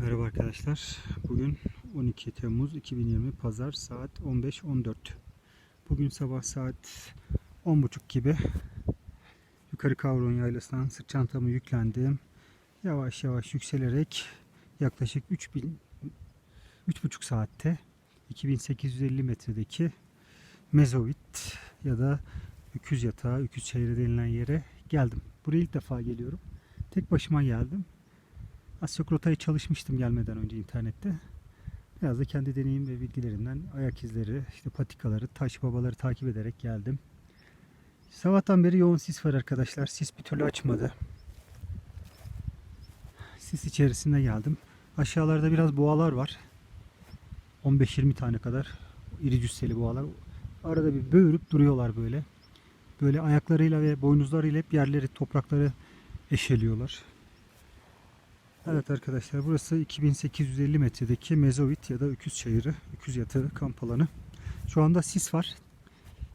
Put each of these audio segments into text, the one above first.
Merhaba arkadaşlar. Bugün 12 Temmuz 2020 Pazar saat 15.14. Bugün sabah saat 10.30 gibi yukarı Kavron Yaylası'ndan sırt çantamı yüklendim. Yavaş yavaş yükselerek yaklaşık 3000 3,5 saatte 2850 metredeki Mezovit ya da Öküz Yatağı, Öküz Çayırı denilen yere geldim. Buraya ilk defa geliyorum. Tek başıma geldim. Asyok rotayı çalışmıştım gelmeden önce internette. Biraz da kendi deneyim ve bilgilerimden ayak izleri, işte patikaları, taş babaları takip ederek geldim. Sabahtan beri yoğun sis var arkadaşlar. Sis bir türlü açmadı. Sis içerisinde geldim. Aşağılarda biraz boğalar var. 15-20 tane kadar iri cüsseli boğalar. Arada bir böğürüp duruyorlar böyle. Böyle ayaklarıyla ve boynuzlarıyla hep yerleri, toprakları eşeliyorlar. Evet arkadaşlar burası 2850 metredeki Mezovit ya da Öküz Çayırı, Öküz Yatağı kamp alanı. Şu anda sis var.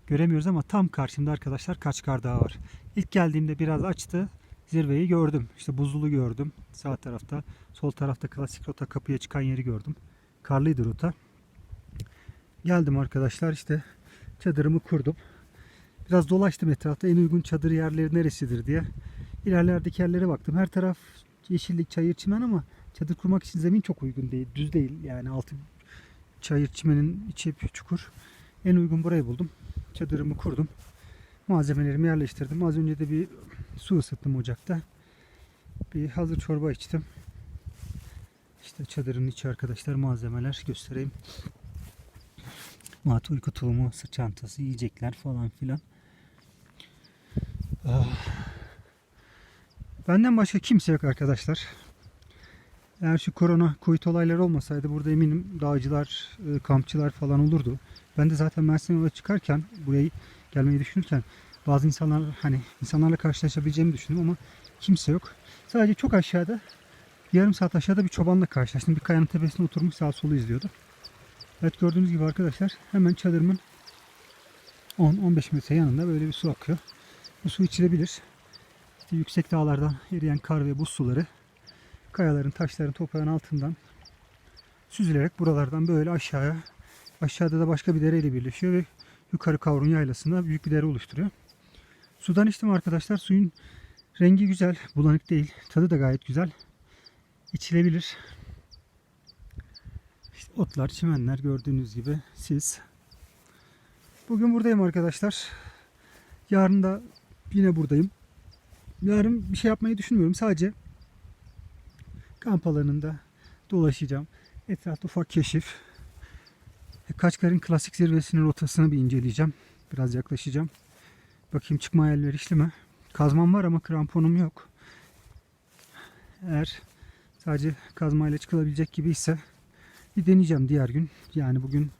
Göremiyoruz ama tam karşımda arkadaşlar Kaçkar Dağı var. İlk geldiğimde biraz açtı. Zirveyi gördüm. İşte buzulu gördüm. Sağ tarafta, sol tarafta klasik rota kapıya çıkan yeri gördüm. Karlıydı rota. Geldim arkadaşlar işte çadırımı kurdum. Biraz dolaştım etrafta en uygun çadır yerleri neresidir diye. İlerlerdeki yerlere baktım. Her taraf yeşillik, çayır, çimen ama çadır kurmak için zemin çok uygun değil. Düz değil yani altı çayır, çimenin içi bir çukur. En uygun burayı buldum. Çadırımı kurdum. Malzemelerimi yerleştirdim. Az önce de bir su ısıttım ocakta. Bir hazır çorba içtim. İşte çadırın içi arkadaşlar malzemeler göstereyim. Mat uyku tulumu, sırt çantası, yiyecekler falan filan. Ah. Benden başka kimse yok arkadaşlar. Eğer şu korona, Covid olayları olmasaydı burada eminim dağcılar, e, kampçılar falan olurdu. Ben de zaten Mersin'e yola çıkarken, buraya gelmeyi düşünürken bazı insanlar hani insanlarla karşılaşabileceğimi düşündüm ama kimse yok. Sadece çok aşağıda yarım saat aşağıda bir çobanla karşılaştım. Bir kayanın tepesine oturmuş sağ solu izliyordu. Evet gördüğünüz gibi arkadaşlar hemen çadırımın 10-15 metre yanında böyle bir su akıyor. Bu su içilebilir. İşte yüksek dağlardan eriyen kar ve buz suları kayaların, taşların, toprağın altından süzülerek buralardan böyle aşağıya aşağıda da başka bir dereyle birleşiyor ve yukarı Kavrun Yaylası'nda büyük bir dere oluşturuyor. Sudan içtim arkadaşlar. Suyun rengi güzel, bulanık değil. Tadı da gayet güzel. İçilebilir. İşte otlar, çimenler gördüğünüz gibi siz. Bugün buradayım arkadaşlar. Yarın da yine buradayım. Yarın bir şey yapmayı düşünmüyorum. Sadece kamp alanında dolaşacağım. Etrafta ufak keşif. Kaçkar'ın klasik zirvesinin rotasını bir inceleyeceğim. Biraz yaklaşacağım. Bakayım çıkma elverişli mi? Kazmam var ama kramponum yok. Eğer sadece kazmayla çıkılabilecek gibi ise bir deneyeceğim diğer gün. Yani bugün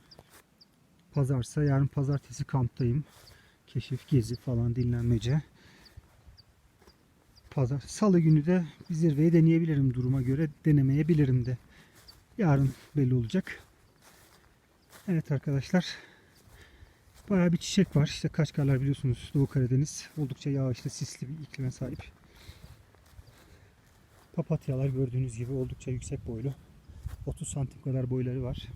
pazarsa yarın pazartesi kamptayım. Keşif, gezi falan dinlenmece. Pazar. Salı günü de bir zirveyi deneyebilirim duruma göre. Denemeyebilirim de. Yarın belli olacak. Evet arkadaşlar. Bayağı bir çiçek var. İşte Kaçkarlar biliyorsunuz Doğu Karadeniz. Oldukça yağışlı, sisli bir iklime sahip. Papatyalar gördüğünüz gibi oldukça yüksek boylu. 30 santim kadar boyları var.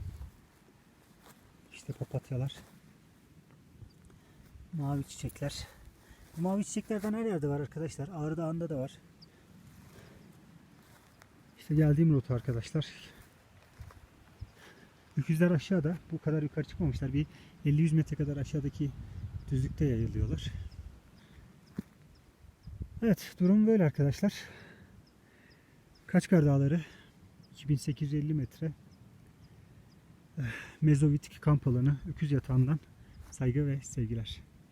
İşte papatyalar. Mavi çiçekler. Bu mavi çiçeklerden her yerde var arkadaşlar. Ağrı Dağı'nda da var. İşte geldiğim rota arkadaşlar. Öküzler aşağıda. Bu kadar yukarı çıkmamışlar. Bir 50-100 metre kadar aşağıdaki düzlükte yayılıyorlar. Evet durum böyle arkadaşlar. Kaçkar Dağları 2850 metre Eh, Mezovitik kamp alanı Öküz Yatağı'ndan saygı ve sevgiler.